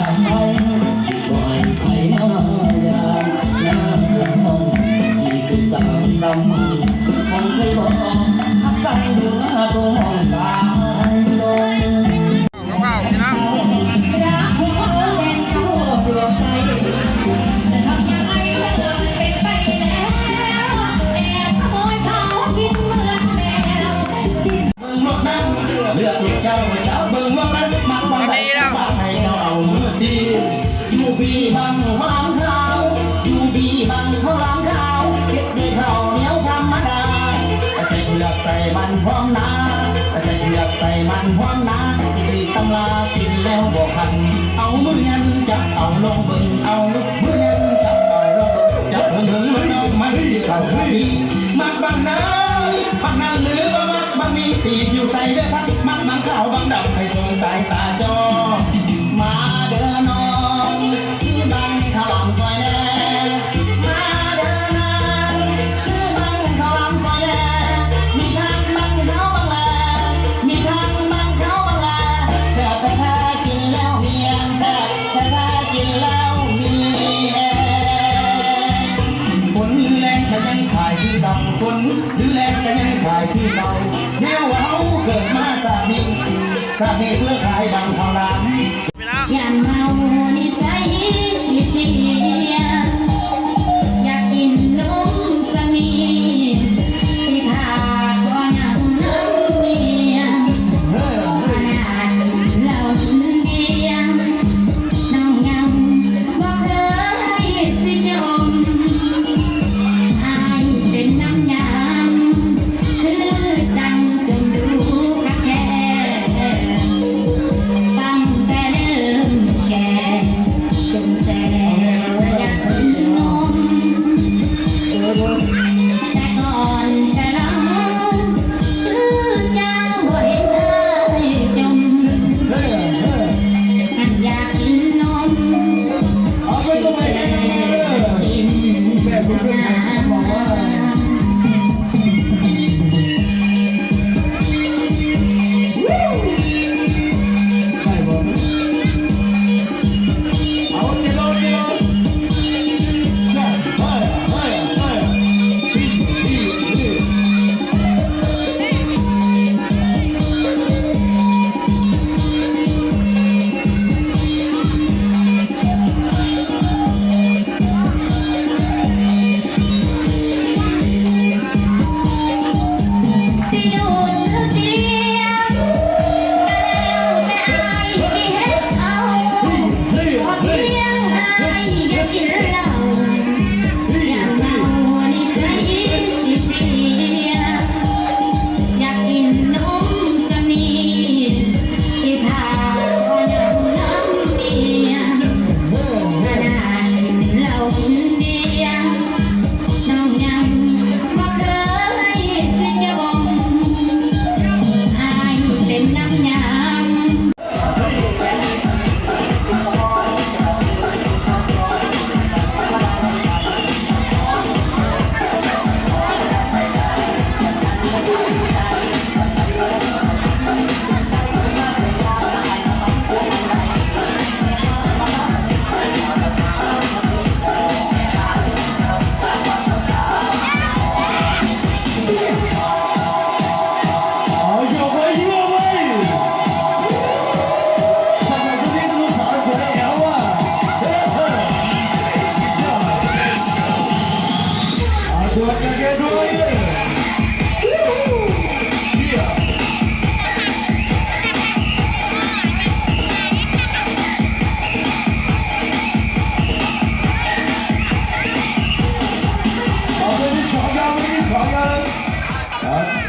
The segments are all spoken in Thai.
难逃 บีบังเขาหลังขาวอยู่บีบังเขาหลังขาวเก็บด้วยข้าวเหนียวธรรมดาใส่เปลือกใส่มันพร้อมนาใส่เปลือกใส่มันพร้อมนาที่ตำลากินแล้วบอกคัน เอามือยันจับเอาลงบิ่งเอามือยันจับเอาลงจับเบิ่งเบิ่งมันเอามันที่เข้าที่มักบังนาบังนั้นหรือว่ามักบังมีตีบอยู่ใส่เด้อครับมักบังขาวบังดำให้สงสายตาจอ ยังขายที่เก่าแนวเฮาเกิดมาสาดิสาดิเพื่อขายบังข้าวหลามพี่น้องอย่าเมานิ เห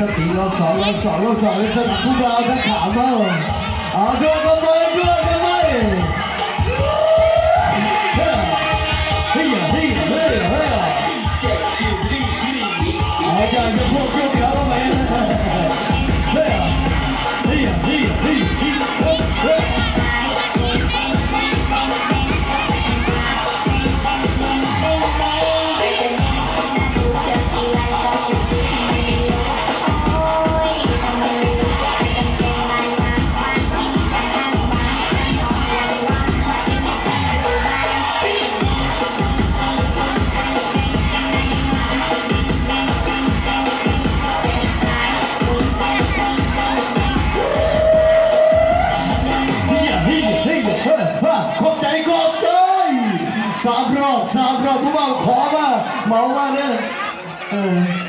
สติรอบสองรอบสองรอบสองสนับพวกเราถ้าถามว่าเอาด้วยกันไปด้วยกันไห สามรอบสามรอบผู้บ่าวขอมาเมามาเนี่ยเออ